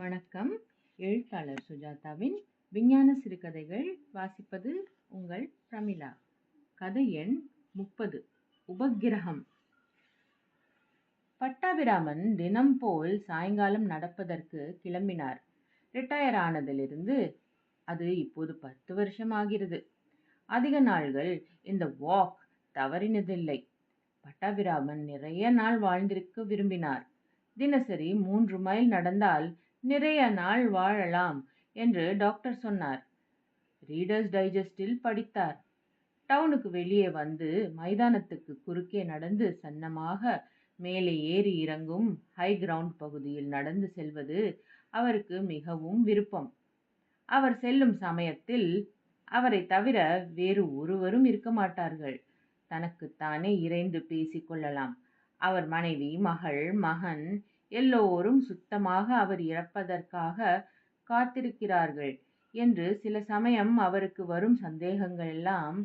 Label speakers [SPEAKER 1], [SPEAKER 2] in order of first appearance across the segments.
[SPEAKER 1] வணக்கம். எழுத்தாளர் சுஜாதாவின் விஞ்ஞான சிறுகதைகள் வாசிப்பது உங்கள் பிரமிளா. கதை எண் முப்பது. உபக்கிரகம். பட்டாபிராமன் தினம் போல் சாயங்காலம் நடப்பதற்கு கிளம்பினார். ரிட்டையர் ஆனதிலிருந்து அது இப்போது பத்து வருஷம் ஆகிறது அதிக நாள்கள் இந்த வாக் தவறினதில்லை. பட்டாபிராமன் நிறைய நாள் வாழ்ந்திருக்க விரும்பினார். தினசரி மூன்று மைல் நடந்தால் நிறைய நாள் வாழலாம் என்று டாக்டர் சொன்னார். ரீடர்ஸ் டைஜஸ்டில் படித்தார். டவுனுக்கு வெளியே வந்து மைதானத்துக்கு குறுக்கே நடந்து சன்னமாக மேலே ஏறி இறங்கும் ஹை கிரவுண்ட் பகுதியில் நடந்து செல்வது அவருக்கு மிகவும் விருப்பம். அவர் செல்லும் சமயத்தில் அவரை தவிர வேறு ஒருவரும் இருக்க மாட்டார்கள். தனக்குத்தானே இறைந்து பேசிக்கொள்ளலாம் அவர் மனைவி மகள் மகன் எல்லோரும் சுத்தமாக அவர் இறப்பதற்காக காத்திருக்கிறார்கள் என்று சில சமயம் அவருக்கு வரும் சந்தேகங்கள் எல்லாம்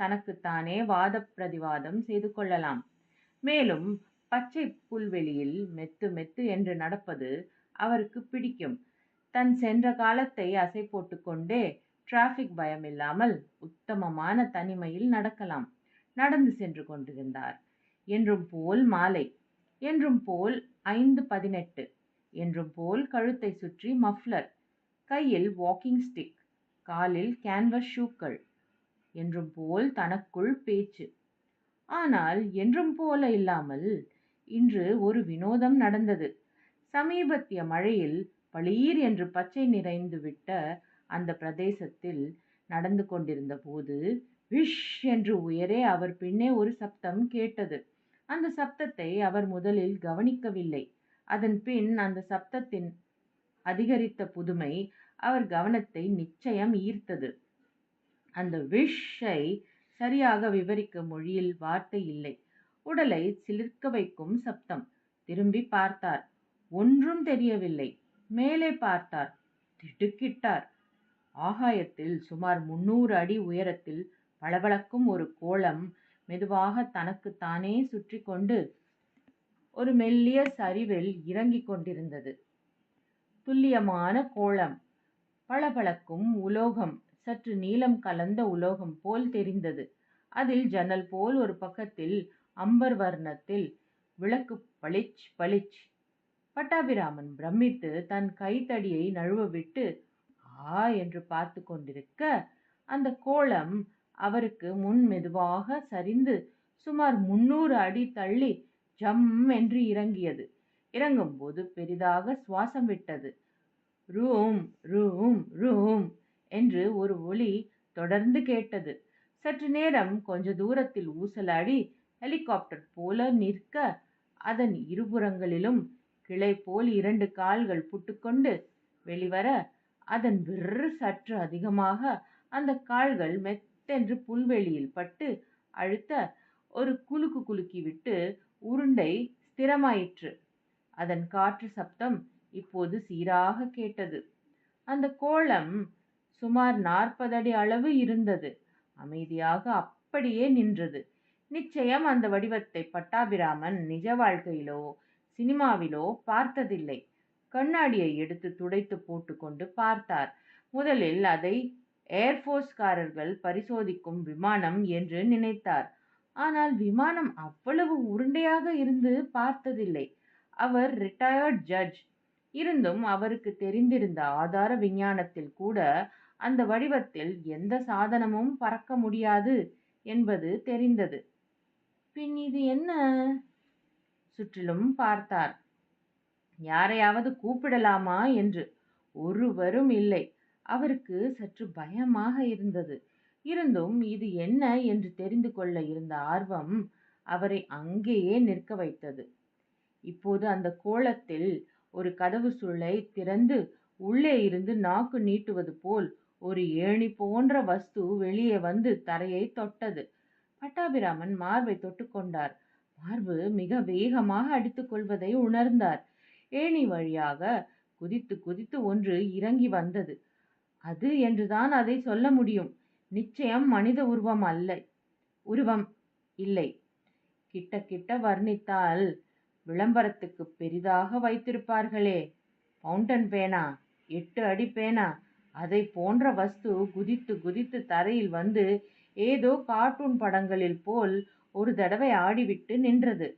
[SPEAKER 1] தனக்குத்தானே வாத பிரதிவாதம் செய்து கொள்ளலாம். மேலும் பச்சை புல்வெளியில் மெத்து மெத்து என்று நடப்பது அவருக்கு பிடிக்கும். தன் சென்ற காலத்தை அசை போட்டுக்கொண்டே டிராஃபிக் பயமில்லாமல் உத்தமமான தனிமையில் நடக்கலாம். நடந்து சென்று கொண்டிருந்தார். என்றும் போல் மாலை. என்றும் போல் ஐந்து பதினெட்டு என்றும் போல் கழுத்தை சுற்றி மஃப்ளர். கையில் வாக்கிங் ஸ்டிக் காலில் கேன்வஸ் ஷூக்கள் என்றும் போல் தனக்குள் பேச்சு. ஆனால் என்றும் போல இல்லாமல் இன்று ஒரு வினோதம் நடந்தது. சமீபத்திய மழையில் பளீர் என்று பச்சை நிறைந்து விட்ட அந்த பிரதேசத்தில் நடந்து கொண்டிருந்த போது விஷ் என்று உயரே அவர் பின்னே ஒரு சப்தம் கேட்டது. அந்த சப்தத்தை அவர் முதலில் கவனிக்கவில்லை. அதன் பின் அந்த சப்தத்தின் அதிகரித்த புதுமை அவர் கவனத்தை நிச்சயம் ஈர்த்தது. அந்த விஷை சரியாக விவரிக்க மொழியில் வார்த்தை இல்லை. உடலை சிலிர்க்க வைக்கும் சப்தம். திரும்பி பார்த்தார். ஒன்றும் தெரியவில்லை. மேலே பார்த்தார். திடுக்கிட்டார். ஆகாயத்தில் சுமார் முன்னூறு அடி உயரத்தில் பளபளக்கும் ஒரு கோளம் மெதுவாக தனக்குத்தானே சுற்றி கொண்டு ஒரு மெல்லிய சரிவில் இறங்கிக் கொண்டிருந்தது. துல்லியமான கோளம் பளபளக்கும் உலோகம் சற்று நீளம் கலந்த உலோகம் போல் தெரிந்தது. அதில் ஜன்னல் போல் ஒரு பக்கத்தில் அம்பர் வர்ணத்தில் விளக்கு பளிச் பளிச். பட்டாபிராமன் பிரமித்து தன் கைத்தடியை நழுவ விட்டு ஆ என்று பார்த்து கொண்டிருக்க அந்த கோளம் அவருக்கு முன் மெதுவாக சரிந்து சுமார் முன்னூறு அடி தள்ளி ஜம் என்று இறங்கியது. இறங்கும்போது பெரிதாக சுவாசம் விட்டது. ரூம் ரூம் ரூம் என்று ஒரு ஒளி தொடர்ந்து கேட்டது. சற்று நேரம் கொஞ்ச தூரத்தில் ஊசலாடி ஹெலிகாப்டர் போல நிற்க அதன் இருபுறங்களிலும் கிளை போல் இரண்டு கால்கள் புட்டுக்கொண்டு வெளிவர அதன் விற்று சற்று அதிகமாக அந்த கால்கள் மெத்தென்று புல்வெளியில் பட்டு அழுத்த ஒரு குலுக்கு குலுக்கி விட்டு உருண்டை ஸ்திரமாயிற்று. அதன் காற்று சப்தம் இப்போது சீராக கேட்டது. அந்த கோளம் சுமார் நாற்பது அடி அளவு இருந்தது. அமைதியாக அப்படியே நின்றது. நிச்சயம் அந்த வடிவத்தை பட்டாபிராமன் நிஜ வாழ்க்கையிலோ சினிமாவிலோ பார்த்ததில்லை. கண்ணாடியை எடுத்து துடைத்து போட்டுக்கொண்டு பார்த்தார். முதலில் அதை ஏர்ஃபோர்ஸ்காரர்கள் பரிசோதிக்கும் விமானம் என்று நினைத்தார். ஆனால் விமானம் அவ்வளவு உருண்டையாக இருந்து பார்த்ததில்லை. அவர் ரிட்டையர்ட் ஜட்ஜ் இருந்தும் அவருக்கு தெரிந்திருந்த ஆதார விஞ்ஞானத்தில் கூட அந்த வடிவத்தில் எந்த சாதனமும் பறக்க முடியாது என்பது தெரிந்தது. பின் இது என்ன? சுற்றிலும் பார்த்தார். யாரையாவது கூப்பிடலாமா என்று. ஒருவரும் இல்லை. அவருக்கு சற்று பயமாக இருந்தது. இருந்தும் இது என்ன என்று தெரிந்து கொள்ள இருந்த ஆர்வம் அவரை அங்கேயே நிற்க வைத்தது. இப்போது அந்த கோலத்தில் ஒரு கதவு சுருளை திறந்து உள்ளே இருந்து நாக்கு நீட்டுவது போல் ஒரு ஏணி போன்ற வஸ்து வெளியே வந்து தரையை தொட்டது. பட்டாபிராமன் மார்பை தொட்டுக்கொண்டார் மார்பு மிக வேகமாக அடித்துக் கொள்வதை உணர்ந்தார். ஏணி வழியாக குதித்து குதித்து ஒன்று இறங்கி வந்தது. அது என்றுதான் அதை சொல்ல முடியும். நிச்சயம் மனித உருவம் அல்ல. உருவம் இல்லை. கிட்ட கிட்ட வர்ணித்தால் விளம்பரத்துக்கு பெரிதாக வைத்திருப்பார்களே. ஃபவுண்டன் பேனா எட்டு அடி பேனா அதை போன்ற வஸ்து குதித்து குதித்து தரையில் வந்து ஏதோ கார்ட்டூன் படங்களில் போல் ஒரு தடவை ஆடிவிட்டு நின்றது.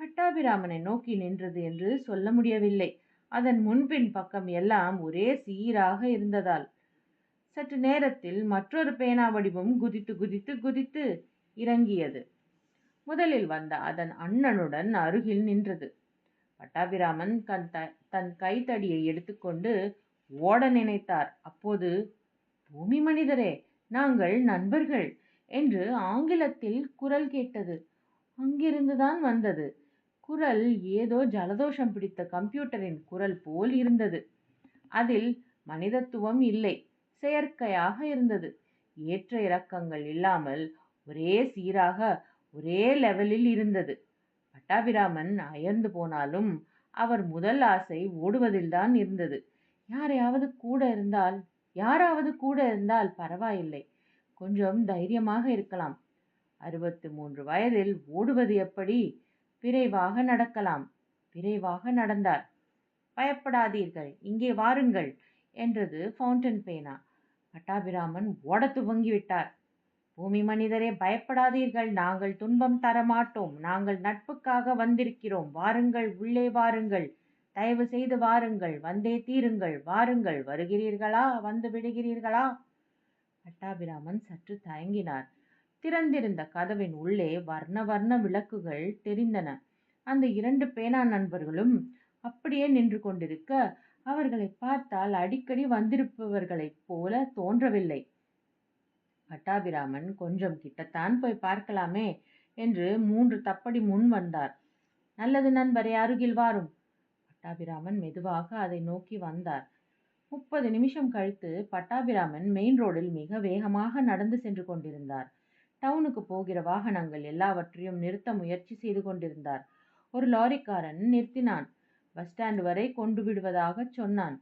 [SPEAKER 1] பட்டாபிராமனை நோக்கி நின்றது என்று சொல்ல முடியவில்லை. அதன் முன்பின் பக்கம் எல்லாம் ஒரே சீராக இருந்ததால். சற்று நேரத்தில் மற்றொரு பேனா வடிவம் குதித்து குதித்து குதித்து இறங்கியது. முதலில் வந்த அதன் அண்ணனுடன் அருகில் நின்றது. பட்டாபிராமன் கண் த தன் கைத்தடியை எடுத்துக்கொண்டு ஓட நினைத்தார். அப்போது பூமி மனிதரே நாங்கள் நண்பர்கள் என்று ஆங்கிலத்தில் குரல் கேட்டது. அங்கிருந்துதான் வந்தது. குரல் ஏதோ ஜலதோஷம் பிடித்த கம்ப்யூட்டரின் குரல் போல் இருந்தது. அதில் மனிதத்துவம் இல்லை. செயற்கையாக இருந்தது. ஏற்ற இறக்கங்கள் இல்லாமல் ஒரே சீராக ஒரே லெவலில் இருந்தது. பட்டாபிராமன் அயர்ந்து போனாலும் அவர் முதல் ஆசை ஓடுவதில்தான் இருந்தது. யாரையாவது கூட இருந்தால் யாராவது கூட இருந்தால் பரவாயில்லை. கொஞ்சம் தைரியமாக இருக்கலாம். அறுபத்து மூன்று வயதில் ஓடுவது எப்படி? விரைவாக நடக்கலாம். விரைவாக நடந்தார். பயப்படாதீர்கள். இங்கே வாருங்கள் என்றது ஃபவுண்டன் பேனா. பட்டாபிராமன் ஓடத் துவங்கிவிட்டார். பூமி மனிதரே பயப்படாதீர்கள். நாங்கள் துன்பம் தரமாட்டோம். நாங்கள் நட்புக்காக வந்திருக்கிறோம். வாருங்கள் உள்ளே வாருங்கள். தயவு செய்து வாருங்கள். வந்தே தீருங்கள். வாருங்கள். வருகிறீர்களா? வந்து விடுகிறீர்களா? பட்டாபிராமன் சற்று தயங்கினார். திறந்திருந்த கதவின் உள்ளே வர்ண வர்ண விளக்குகள் தெரிந்தன. அந்த இரண்டு பேனா நண்பர்களும் அப்படியே நின்று கொண்டிருக்க அவர்களை பார்த்தால் அடிக்கடி வந்திருப்பவர்களைப் போல தோன்றவில்லை. பட்டாபிராமன் கொஞ்சம் கிட்டத்தான் போய் பார்க்கலாமே என்று மூன்று தப்படி முன் வந்தார். நல்லது நண்பரே அருகில் வாரும். பட்டாபிராமன் மெதுவாக அதை நோக்கி வந்தார். முப்பது நிமிஷம் கழித்து பட்டாபிராமன் மெயின் ரோடில் மிக வேகமாக நடந்து சென்று கொண்டிருந்தார். டவுனுக்கு போகிற வாகனங்கள் எல்லாவற்றையும் நிறுத்த முயற்சி செய்து கொண்டிருந்தார். ஒரு லாரிக்காரன் நிறுத்தினான். பஸ் ஸ்டாண்ட் வரை கொண்டு விடுவதாக சொன்னான்.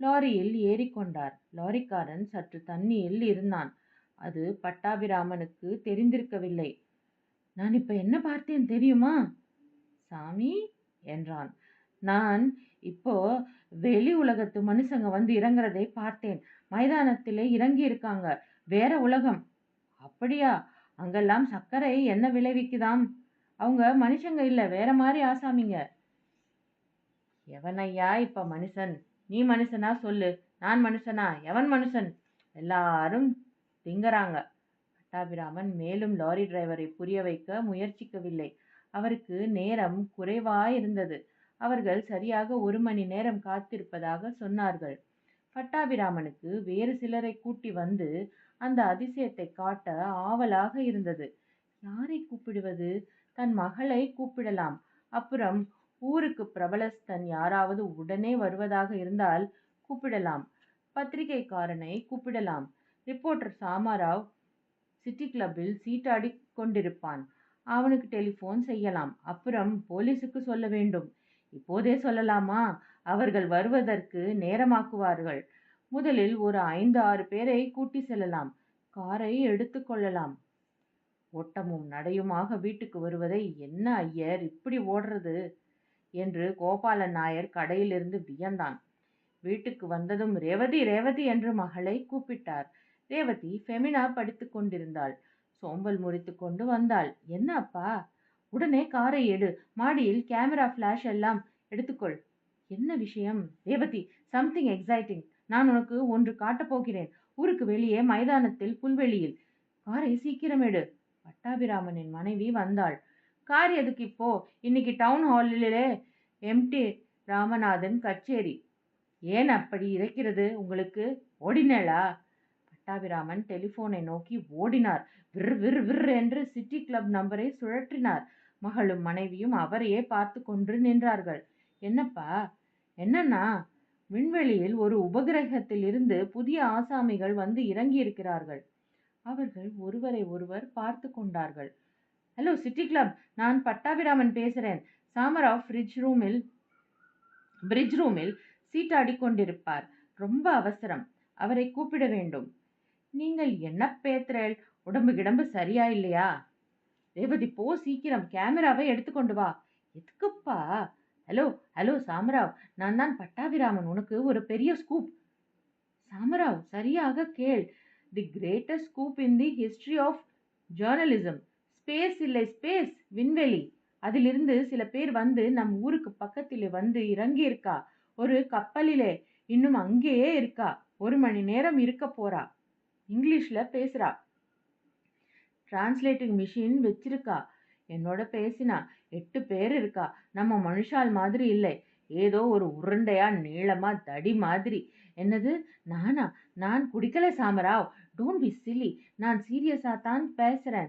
[SPEAKER 1] லாரியில் ஏறிக்கொண்டார். லாரிக்காரன் சற்று தண்ணியில் இருந்தான். அது பட்டாபிராமனுக்கு தெரிந்திருக்கவில்லை. நான் இப்ப என்ன பார்த்தேன் தெரியுமா? சாமி என்றான். நான் இப்போ வெளி உலகத்து மனுஷங்க வந்து இறங்குறதை பார்த்தேன். மைதானத்திலே இறங்கி இருக்காங்க வேற உலகம். அப்படியா? அங்கெல்லாம் சர்க்கரை என்ன விளைவிக்குதாம்? அவங்க மனுஷங்க இல்லை. வேற மாதிரி ஆசாமிங்க. எவனையா இப்ப மனுஷன்? நீ மனுஷனா சொல்லு. நான் மனுஷனா? எவன் மனுஷன்? எல்லாரும் திங்கறாங்க. பட்டாபிராமன் மேலும் லாரி டிரைவரை புரிய வைக்க முயற்சிக்கவில்லை. அவருக்கு நேரம் குறைவாயிருந்தது அவர்கள் சரியாக ஒரு மணி நேரம் காத்திருப்பதாக சொன்னார்கள். பட்டாபிராமனுக்கு வேறு சிலரை கூட்டி வந்து அந்த அதிசயத்தை காட்ட ஆவலாக இருந்தது. யாரை கூப்பிடுவது? தன் மகளை கூப்பிடலாம். அப்புறம் ஊருக்கு பிரபலஸ்தன் யாராவது உடனே வருவதாக இருந்தால் கூப்பிடலாம். பத்திரிகைக்காரனை கூப்பிடலாம். ரிப்போர்ட்டர் சாமாராவ் சிட்டி கிளப்பில் சீட்டாடி கொண்டிருப்பான் அவனுக்கு டெலிஃபோன் செய்யலாம். அப்புறம் போலீஸுக்கு சொல்ல வேண்டும். இப்போதே சொல்லலாமா? அவர்கள் வருவதற்கு நேரமாக்குவார்கள். முதலில் ஒரு ஐந்து ஆறு பேரை கூட்டி செல்லலாம். காரை எடுத்துக்கொள்ளலாம் ஓட்டமும் நடையுமாக வீட்டுக்கு வருவதை என்ன ஐயர் இப்படி ஓடுறது? என்று கோபாலன் நாயர் கடையிலிருந்து வியந்தான். வீட்டுக்கு வந்ததும் ரேவதி ரேவதி என்று மகளை கூப்பிட்டார். ரேவதி ஃபெமினா படித்துக் கொண்டிருந்தாள். சோம்பல் முறித்து கொண்டு வந்தாள். என்ன அப்பா? உடனே காரை எடு. மாடியில் கேமரா ஃப்ளாஷ் எல்லாம் எடுத்துக்கொள். என்ன விஷயம்? Revathi something exciting. நான் உனக்கு ஒன்று காட்டப் போகிறேன். ஊருக்கு வெளியே மைதானத்தில் புல்வெளியில். காரை சீக்கிரம் எடு. பட்டாபிராமனின் மனைவி வந்தாள். கார் எதுக்கு இப்போ? இன்னைக்கு டவுன் ஹாலிலே எம்டி ராமநாதன் கச்சேரி. ஏன் அப்படி இறைக்கிறது? உங்களுக்கு ஓடினலா பட்டாபிராமன் டெலிஃபோனை நோக்கி ஓடினார். விர் விர் விர் என்று சிட்டி கிளப் நம்பரை சுழற்றினார். மகளும் மனைவியும் அவரையே பார்த்து கொண்டு நின்றார்கள். என்னப்பா? என்னன்னா விண்வெளியில் ஒரு உபகிரகத்தில் இருந்து புதிய ஆசாமிகள் வந்து இறங்கி இருக்கிறார்கள் அவர்கள் ஒருவரை ஒருவர் பார்த்து கொண்டார்கள். ஹலோ சிட்டி கிளப் நான் பட்டாபிராமன் பேசுகிறேன் சாமராவ் ஃப்ரிட்ஜ் ரூமில் பிரிட்ஜ் ரூமில் சீட்டாடி கொண்டிருப்பார் ரொம்ப அவசரம். அவரை கூப்பிட வேண்டும். நீங்கள் என்ன பேத்துறேள்? உடம்பு கிடம்பு சரியா இல்லையா? ரேவதி போ சீக்கிரம். கேமராவை எடுத்துக்கொண்டு வா. எதுக்குப்பா? ஹலோ ஹலோ சாமராவ் நான் தான் பட்டாபிராமன். உனக்கு ஒரு பெரிய ஸ்கூப் சாமராவ் சரியாக கேள். The greatest scoop in the history of journalism space இல்லை ஸ்பேஸ் விண்வெளி. அதிலிருந்து சில பேர் வந்து நம் ஊருக்கு பக்கத்திலே வந்து இறங்கி இருக்கா ஒரு கப்பலிலே இன்னும் அங்கேயே இருக்கா. ஒரு மணி நேரம் இருக்க போறா. இங்கிலீஷ்ல பேசுறா. டிரான்ஸ்லேட்டிங் மிஷின் வச்சிருக்கா. என்னோட பேசினா எட்டு பேர் இருக்கா. நம்ம மனுஷால் மாதிரி இல்லை. ஏதோ ஒரு உருண்டையா நீளமா தடி மாதிரி. என்னது? நானா? நான் குடிக்கல சாமராவ். டோன்ட் பி சிலி நான் சீரியஸாக தான் பேசுறேன்.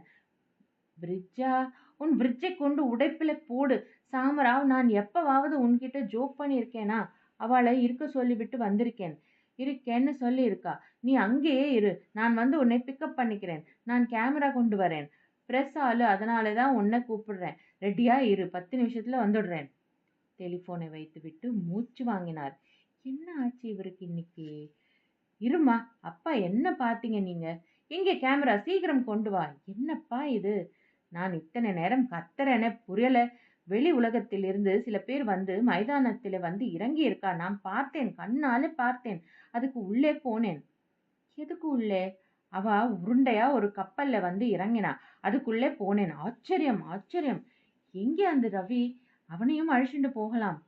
[SPEAKER 1] விரிஜா உன் பிரிட்ஜை கொண்டு உடைப்பில போடு. சாமராவ் நான் எப்பவாவது உன்கிட்ட ஜோக் பண்ணியிருக்கேனா? அவளை இருக்க சொல்லிவிட்டு வந்திருக்கேன். இருக்கேன்னு சொல்லியிருக்கா. நீ அங்கேயே இரு. நான் வந்து உன்னை பிக்கப் பண்ணிக்கிறேன். நான் கேமரா கொண்டு வரேன். ப்ரெஸ் ஆளு அதனால தான் உன்னை கூப்பிடுறேன். ரெடியாக இரு. பத்து நிமிஷத்தில் வந்துடுறேன். டெலிஃபோனை வைத்துவிட்டு மூச்சு வாங்கினார். என்ன ஆச்சு இவருக்கு இன்னைக்கு? இருமா அப்பா என்ன பார்த்தீங்க நீங்கள் எங்கே கேமரா சீக்கிரம் கொண்டு வா. என்னப்பா இது? நான் இத்தனை நேரம் கத்துறேனே புரியல. வெளி உலகத்தில் இருந்து சில பேர் வந்து மைதானத்தில் வந்து இறங்கி இருக்கா நான் பார்த்தேன் கண்ணால பார்த்தேன். அதுக்கு உள்ளே போனேன். எதுக்கு உள்ளே? அவ உருண்டையா ஒரு கப்பல்ல வந்து இறங்கினா. அதுக்குள்ளே போனேன். ஆச்சரியம் ஆச்சரியம். எங்கே அந்த ரவி? அவனையும் அழிச்சுட்டு போகலாம்.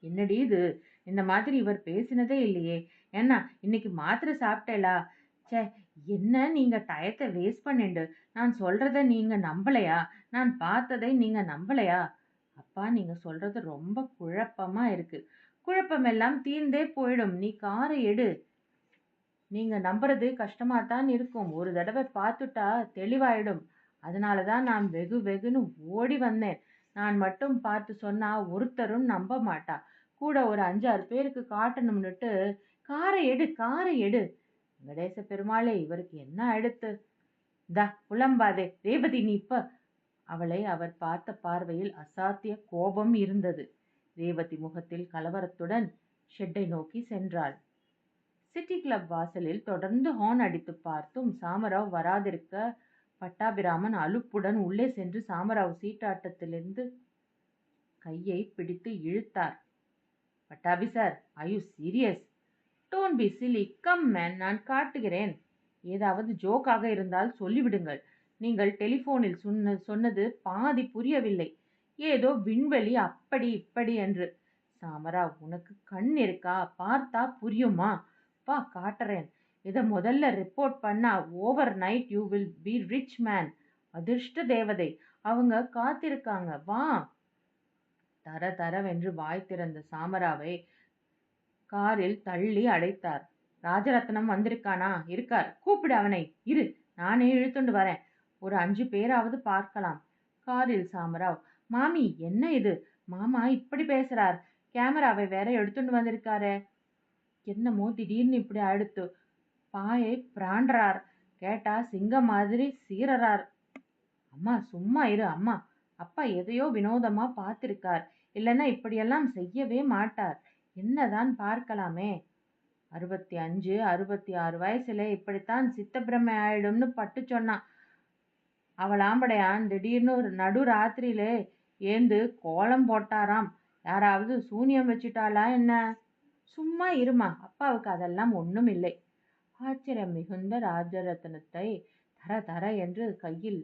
[SPEAKER 1] என்னடி இது? இந்த மாதிரி இவர் பேசினதே இல்லையே. ஏன்னா இன்னைக்கு மாத்திரை சாப்பிட்டேலா? ச்சே என்ன நீங்க டயத்தை வேஸ்ட் பண்ணிண்டு? நான் சொல்றத நீங்க நம்பலையா? நான் பார்த்ததை நீங்க நம்பலையா? அப்பா நீங்க சொல்றது ரொம்ப குழப்பமா இருக்கு. குழப்பமெல்லாம் தீர்ந்தே போயிடும். நீ காரை எடு. நீங்க நம்புறது கஷ்டமா தான் இருக்கும். ஒரு தடவை பார்த்துட்டா தெளிவாயிடும். அதனால தான் நான் வெகு வெகுன்னு ஓடி வந்தேன். நான் மட்டும் பார்த்து சொன்னா ஒருத்தரும் நம்ப மாட்டா. கூட ஒரு அஞ்சாறு பேருக்கு காட்டணும்னுட்டு காரை எடு காரை எடு. வெங்கடேச பெருமாளே இவருக்கு என்ன அடுத்து? தா புலம்பாதே ரேவதி நீ இப்ப. அவளை அவர் பார்த்த பார்வையில் அசாத்திய கோபம் இருந்தது. ரேவதி முகத்தில் கலவரத்துடன் ஷெட்டை நோக்கி சென்றாள். சிட்டி கிளப் வாசலில் தொடர்ந்து ஹார்ன் அடித்து பார்த்தும் சாமராவ் வராதிருக்க பட்டாபிராமன் அலுப்புடன் உள்ளே சென்று சாமராவ் சீட்டாட்டத்திலிருந்து கையை பிடித்து இழுத்தார். Pattabhi sir I you serious don't be silly come man நான் காட்டுகிறேன். ஏதாவது ஜோக்காக இருந்தால் சொல்லிவிடுங்கள். நீங்கள் டெலிஃபோனில் சொன்ன சொன்னது பாதி புரியவில்லை. ஏதோ விண்வெளி அப்படி இப்படி என்று. சாமராவ் உனக்கு கண் இருக்கா? பார்த்தா புரியுமா? வா காட்டுறேன். இதை முதல்ல ரிப்போர்ட் பண்ணா overnight you will be rich man அதிர்ஷ்ட தேவதை. அவங்க காத்திருக்காங்க. வா. தர தரவென்று வாய் திறந்த சாமராவை காரில் தள்ளி அடைத்தார். ராஜரத்னம் வந்திருக்கானா? இருக்கார். கூப்பிடு அவனை. இரு. நானே இழுத்துண்டு வரேன். ஒரு அஞ்சு பேராவது பார்க்கலாம். காரில் சாமராவ். மாமி என்ன இது? மாமா இப்படி பேசுறார். கேமராவை வேற எடுத்துட்டு வந்திருக்காரே. என்னமோ திடீர்னு இப்படி அடுத்து பாயை பிராண்டறார் கேட்டா சிங்கம் மாதிரி சீரறார். அம்மா சும்மா இரு அம்மா. அப்பா எதையோ வினோதமா பார்த்திருக்கார். இல்லைன்னா இப்படியெல்லாம் செய்யவே மாட்டார். என்னதான் பார்க்கலாமே? அறுபத்தி அஞ்சு அறுபத்தி ஆறு வயசுல இப்படித்தான் சித்தப்பிரமை ஆயிடும்னு பட்டு சொன்னான். அவள் ஆம்படையான் திடீர்னு ஒரு நடு ராத்திரியிலே ஏந்து கோலம் போட்டாராம். யாராவது சூனியம் வச்சுட்டாளா என்ன? சும்மா இருமா அப்பாவுக்கு அதெல்லாம் ஒன்றும் இல்லை. ஆச்சரியம் மிகுந்த ராஜரத்னத்தை தர தர என்று கையில்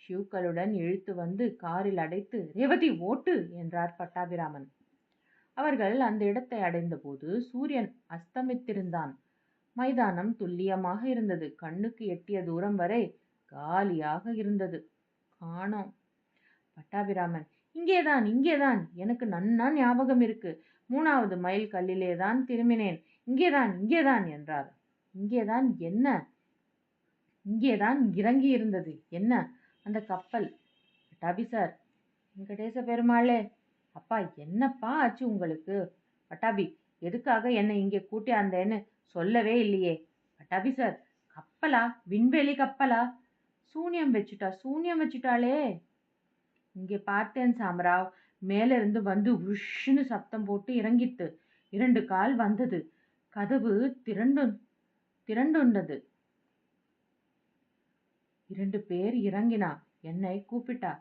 [SPEAKER 1] ஷூக்களுடன் இழுத்து வந்து காரில் அடைத்து ரேவதி ஓட்டு! என்றார் பட்டாபிராமன். அவர்கள் அந்த இடத்தை அடைந்தபோது சூரியன் அஸ்தமித்திருந்தான். மைதானம் துல்லியமாக இருந்தது. கண்ணுக்கு எட்டிய தூரம் வரை காலியாக இருந்தது. காணோம். பட்டாபிராமன் இங்கேதான் இங்கேதான். எனக்கு நன்னா ஞாபகம் இருக்கு. மூணாவது மைல் கல்லிலே தான் திரும்பினேன். இங்கேதான் இங்கேதான் என்றார். இங்கேதான் என்ன? இங்கேதான் இறங்கி இருந்தது என்ன? அந்த கப்பல். பட்டாபி சார் வெங்கடேச பெருமாளே அப்பா என்னப்பா ஆச்சு உங்களுக்கு? பட்டாபி எதுக்காக என்னை இங்கே கூட்டியாந்தேன்னு சொல்லவே இல்லையே. பட்டாபி சார் கப்பலா? விண்வெளி கப்பலா? சூனியம் வச்சுட்டா சூனியம் வச்சுட்டாளே. இங்கே பார்த்தேன் சாமராவ். மேலிருந்து வந்து உஷ்ன்னு சத்தம் போட்டு இறங்கித்து இரண்டு கால் வந்தது. கதவு திரண்டு திரண்டுண்டது. இரண்டு பேர் இறங்கினா என்னை கூப்பிட்டா.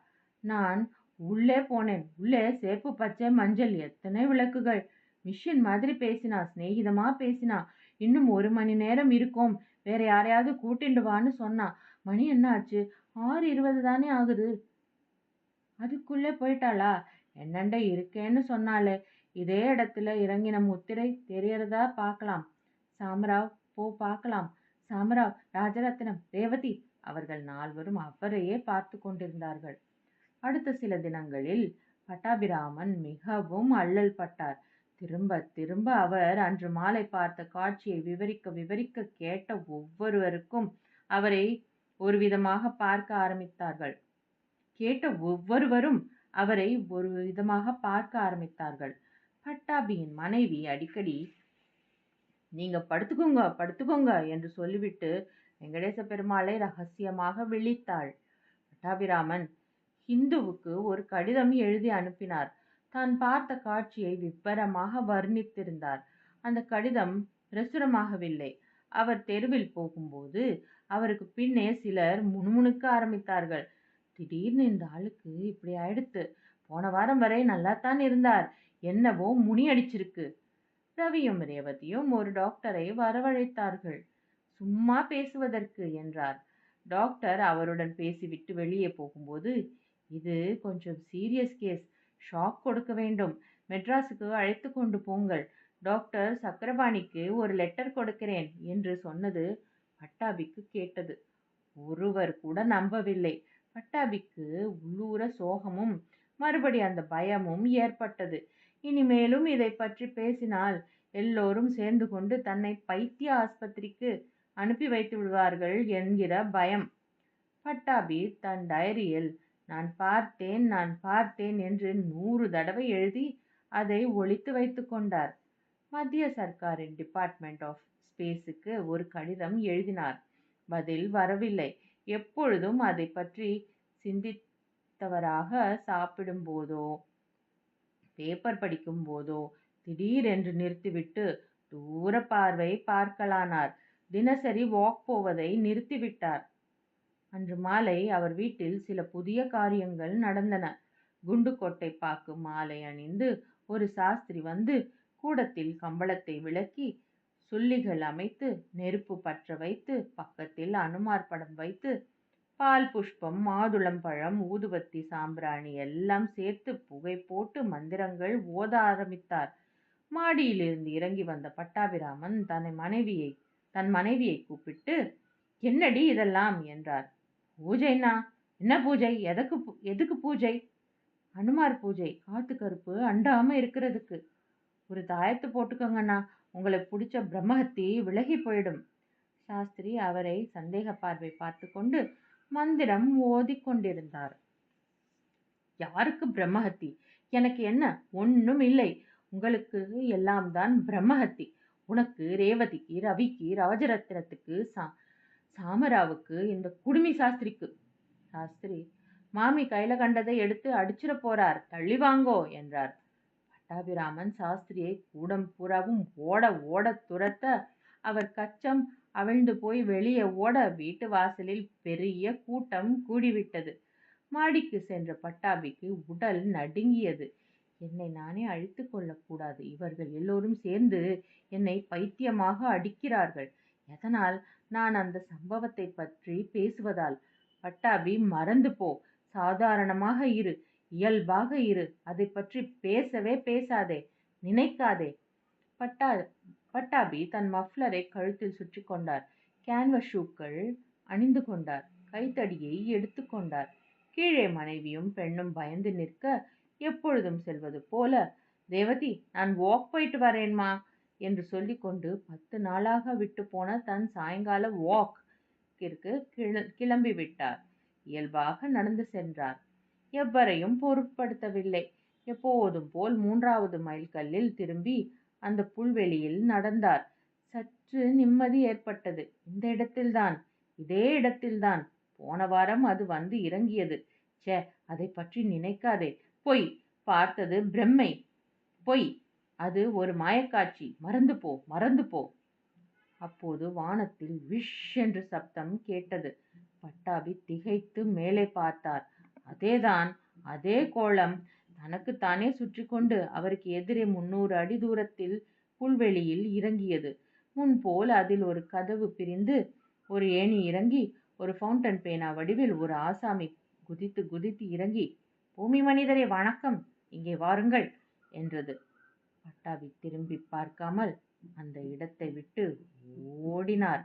[SPEAKER 1] நான் உள்ளே போனேன். உள்ளே சேப்பு பச்சை மஞ்சள் எத்தனை விளக்குகள். மிஷின் மாதிரி பேசினா சிநேகிதமா பேசினா இன்னும் ஒரு மணி நேரம் இருக்கும். வேற யாரையாவது கூட்டிண்டு வான்னு சொன்னா மணி என்ன ஆச்சு ஆறு இருபது தானே ஆகுது. அதுக்குள்ளே போயிட்டாளா? என்னண்ட இருக்கேன்னு சொன்னாலே இதே இடத்துல இறங்கின முத்திரை தெரியறதா பார்க்கலாம். சாமராவ் போ பார்க்கலாம். சாமராவ் ராஜரத்னம் ரேவதி அவர்கள் நால்வரும் அவரையே பார்த்து கொண்டிருந்தார்கள். அடுத்த சில தினங்களில் பட்டாபிராமன் மிகவும் அல்லல் பட்டார். திரும்ப திரும்ப அவர் அன்று மாலை பார்த்த காட்சியை விவரிக்க விவரிக்க கேட்ட ஒவ்வொருவருக்கும் அவரை ஒரு விதமாக பார்க்க ஆரம்பித்தார்கள். கேட்ட ஒவ்வொருவரும் அவரை ஒரு விதமாக பார்க்க ஆரம்பித்தார்கள். பட்டாபியின் மனைவி அடிக்கடி நீங்க படுத்துக்கோங்க படுத்துக்கோங்க என்று சொல்லிவிட்டு வெங்கடேச பெருமாளை ரகசியமாக விழித்தாள். பட்டாபிராமன் ஹிந்துவுக்கு ஒரு கடிதம் எழுதி அனுப்பினார். தான் பார்த்த காட்சியை விவரமாக வர்ணித்திருந்தார். அந்த கடிதம் பிரசுரமாகவில்லை. அவர் தெருவில் போகும்போது அவருக்கு பின்னே சிலர் முணுமுணுக்க ஆரம்பித்தார்கள். திடீர்னு இந்த ஆளுக்கு இப்படி ஆயிடுத்து. போன வாரம் வரை நல்லாத்தான் இருந்தார். என்னவோ முனி அடிச்சிருக்கு. ரவியும் ரேவதியும் ஒரு டாக்டரை வரவழைத்தார்கள். சும்மா பேசுவதற்கு என்றார். டாக்டர் அவருடன் பேசிவிட்டு வெளியே போகும்போது இது கொஞ்சம் சீரியஸ் கேஸ் ஷாக் கொடுக்க வேண்டும். மெட்ராஸுக்கு அழைத்து கொண்டு போங்கள். டாக்டர் சக்கரபாணிக்கு ஒரு லெட்டர் கொடுக்கிறேன் என்று சொன்னது பட்டாபிக்கு கேட்டது. ஒருவர் கூட நம்பவில்லை. பட்டாபிக்கு உள்ளூர சோகமும் மறுபடி அந்த பயமும் ஏற்பட்டது. இனிமேலும் இதை பற்றி பேசினால் எல்லோரும் சேர்ந்து கொண்டு தன்னை பைத்திய ஆஸ்பத்திரிக்கு அனுப்பி வைத்து விடுவார்கள் என்கிற பயம். பட்டாபி தன் டைரியில் நான் பார்த்தேன் நான் பார்த்தேன் என்று நூறு தடவை எழுதி அதை ஒழித்து வைத்து கொண்டார். மத்திய சர்க்காரின் டிபார்ட்மெண்ட் ஆஃப் ஸ்பேஸுக்கு ஒரு கடிதம் எழுதினார். பதில் வரவில்லை. எப்பொழுதும் அதை பற்றி சிந்தித்தவராக சாப்பிடும் போதோ பேப்பர் படிக்கும் போதோ திடீரென்று நிறுத்திவிட்டு தூர பார்வை பார்க்கலானார். தினசரி வாக் போவதை நிறுத்திவிட்டார். அன்று மாலை அவர் வீட்டில் சில புதிய காரியங்கள் நடந்தன. குண்டுக்கோட்டை பாக்கு மாலை அணிந்து ஒரு சாஸ்திரி வந்து கூடத்தில் கம்பளத்தை விளக்கி சுள்ளிகள் அமைத்து நெருப்பு பற்ற வைத்து பக்கத்தில் அனுமார் படம் வைத்து பால் புஷ்பம் மாதுளம் பழம் ஊதுபத்தி சாம்பிராணி எல்லாம் சேர்த்து புகை போட்டு மந்திரங்கள் ஓத ஆரம்பித்தார். மாடியிலிருந்து இறங்கி வந்த பட்டாபிராமன் தன்னை மனைவியை தன் மனைவியை கூப்பிட்டு என்னடி இதெல்லாம்? என்றார். பூஜைன்னா? என்ன பூஜை? எதற்கு பூ- எதுக்கு பூஜை? அனுமார் பூஜை காத்து கருப்பு அண்டாம இருக்கிறதுக்கு. ஒரு தாயத்து போட்டுக்கோங்கண்ணா. உங்களை பிடிச்ச பிரம்மஹத்தி விலகி போயிடும். சாஸ்திரி அவரை சந்தேக பார்வை பார்த்து கொண்டு மந்திரம் ஓதி கொண்டிருந்தார். யாருக்கு பிரம்மஹத்தி? எனக்கு என்ன? ஒன்றும் இல்லை. உங்களுக்கு எல்லாம் தான் பிரம்மஹத்தி. உனக்கு ரேவதிக்கு ரவிக்கு ராஜரத்னத்துக்கு சா சாமராவுக்கு இந்த குடுமி சாஸ்திரிக்கு. சாஸ்திரி மாமி கையில கண்டதை எடுத்து அடிச்சிட போறார் தள்ளி வாங்கோ என்றார். பட்டாபிராமன் சாஸ்திரியை கூடம் பூராவும் ஓட ஓட துரத்த அவர் கச்சம் அவிழ்ந்து போய் வெளியே ஓட வீட்டு வாசலில் பெரிய கூட்டம் கூடிவிட்டது. மாடிக்கு சென்ற பட்டாபிக்கு உடல் நடுங்கியது. என்னை நானே அழித்து கொள்ளக்கூடாது. இவர்கள் எல்லோரும் சேர்ந்து என்னை பைத்தியமாக அடிக்கிறார்கள். எதனால் நான் அந்த சம்பவத்தை பற்றி பேசுவதால் பட்டாபி மறந்து போ. சாதாரணமாக இரு. இயல்பாக இரு. அதை பற்றி பேசவே பேசாதே. நினைக்காதே. பட்டா பட்டாபி தன் மஃப்ளரை கழுத்தில் சுற்றி கொண்டார். கேன்வஸ் ஷூக்கள் அணிந்து கொண்டார். கைத்தடியை எடுத்துக்கொண்டார் கீழே மனைவியும் பெண்ணும் பயந்து நிற்க எப்பொழுதும் செல்வது போல தேவதி நான் வாக் போயிட்டு வரேன்மா. என்று சொல்லிக்கொண்டு பத்து நாளாக விட்டு போன தன் சாயங்கால வாக்கிற்கு கிளம்பி விட்டார். இயல்பாக நடந்து சென்றார். எவ்வரையும் பொருட்படுத்தவில்லை. எப்போதும் போல் மூன்றாவது மைல்கல்லில் திரும்பி அந்த புல்வெளியில் நடந்தார். சற்று நிம்மதி ஏற்பட்டது. இந்த இடத்தில்தான் இதே இடத்தில்தான். போன வாரம் அது வந்து இறங்கியது. ச்சே அதை பற்றி நினைக்காதே. பொய் பார்த்தது பிரம்மை. பொய் அது ஒரு மாயக்காட்சி. மறந்து போ மறந்து போ. அப்போது வானத்தில் விஷ் என்று சப்தம் கேட்டது. பட்டாபி திகைத்து மேலே பார்த்தார். அதேதான் அதே கோளம் தனக்குத்தானே சுற்றி கொண்டு அவருக்கு எதிரே முன்னூறு அடி தூரத்தில் புல்வெளியில் இறங்கியது. முன்போல் அதில் ஒரு கதவு பிரிந்து ஒரு ஏணி இறங்கி ஒரு ஃபவுண்டன் பேனா வடிவில் ஒரு ஆசாமி குதித்து குதித்து இறங்கி பூமி மனிதரே வணக்கம். இங்கே வாருங்கள் என்றது. பட்டாபி திரும்பி பார்க்காமல் அந்த இடத்தை விட்டு ஓடினார்.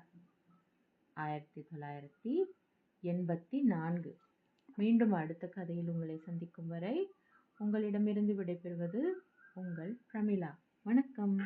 [SPEAKER 1] ஆயிரத்தி தொள்ளாயிரத்தி எண்பத்தி நான்கு. மீண்டும் அடுத்த கதையில் உங்களை சந்திக்கும் வரை உங்களிடமிருந்து விடைபெறுவது உங்கள் பிரமிளா. வணக்கம்.